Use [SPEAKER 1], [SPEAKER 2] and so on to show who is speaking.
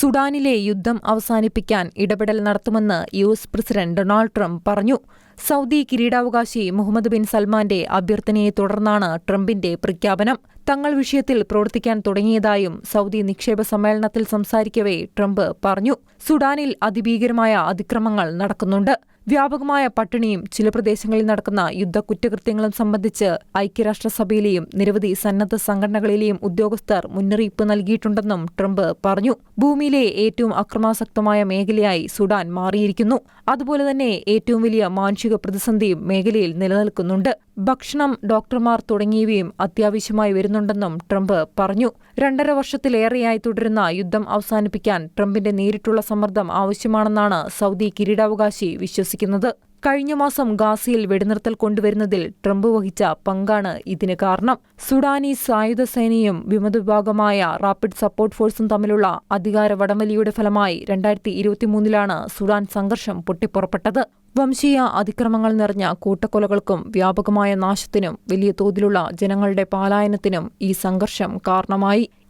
[SPEAKER 1] സുഡാനിലെ യുദ്ധം അവസാനിപ്പിക്കാൻ ഇടപെടൽ നടത്തുമെന്ന് U S president Donald Trump പറഞ്ഞു. സൗദി കിരീടാവകാശി മുഹമ്മദ് ബിൻ സൽമാന്റെ അഭ്യർത്ഥനയെ തുടർന്നാണ് ട്രംപിന്റെ പ്രഖ്യാപനം. തങ്ങൾ വിഷയത്തിൽ പ്രവർത്തിക്കാൻ തുടങ്ങിയതായും സൗദി നിക്ഷേപ സമ്മേളനത്തിൽ സംസാരിക്കവേ ട്രംപ് പറഞ്ഞു. സുഡാനിൽ അതിഭീകരമായ അതിക്രമങ്ങൾ നടക്കുന്നുണ്ട്. വ്യാപകമായ പട്ടിണിയും ചില പ്രദേശങ്ങളിൽ നടക്കുന്ന യുദ്ധ കുറ്റകൃത്യങ്ങളും സംബന്ധിച്ച് ഐക്യരാഷ്ട്രസഭയിലെയും നിരവധി സന്നദ്ധ സംഘടനകളിലെയും ഉദ്യോഗസ്ഥർ മുന്നറിയിപ്പ് നൽകിയിട്ടുണ്ടെന്നും ട്രംപ് പറഞ്ഞു. ഭൂമിയിലെ ഏറ്റവും അക്രമാസക്തമായ മേഖലയായി സുഡാൻ മാറിയിരിക്കുന്നു. അതുപോലെ തന്നെ ഏറ്റവും വലിയ മാനുഷിക പ്രതിസന്ധിയും മേഖലയിൽ നിലനിൽക്കുന്നുണ്ട്. ഭക്ഷണം ഡോക്ടർമാർ തുടങ്ങിയവയും അത്യാവശ്യമായി വരുന്നുണ്ടെന്നും ട്രംപ് പറഞ്ഞു. രണ്ടര വർഷത്തിലേറെയായി തുടരുന്ന യുദ്ധം അവസാനിപ്പിക്കാൻ ട്രംപിന്റെ നേരിട്ടുള്ള സമ്മർദ്ദം ആവശ്യമാണെന്നാണ് സൗദി കിരീടാവകാശി വിശ്വസിക്കുന്നത്. കഴിഞ്ഞ മാസം ഗാസയിൽ വെടിനിർത്തൽ കൊണ്ടുവരുന്നതിൽ ട്രംപ് വഹിച്ച പങ്കാണ് ഇതിന് കാരണം. സുഡാനീസ് സായുധ സേനയും വിമത വിഭാഗമായ റാപ്പിഡ് സപ്പോർട്ട് ഫോഴ്സും തമ്മിലുള്ള അധികാര വടംവലിയുടെ ഫലമായി രണ്ടായിരത്തി ഇരുപത്തിമൂന്നിലാണ് സുഡാൻ സംഘർഷം പൊട്ടിപ്പുറപ്പെട്ടത്. വംശീയ അതിക്രമങ്ങൾ നിറഞ്ഞ കൂട്ടക്കൊലകൾക്കും വ്യാപകമായ നാശത്തിനും വലിയ തോതിലുള്ള ജനങ്ങളുടെ പലായനത്തിനും ഈ സംഘർഷം കാരണമായി.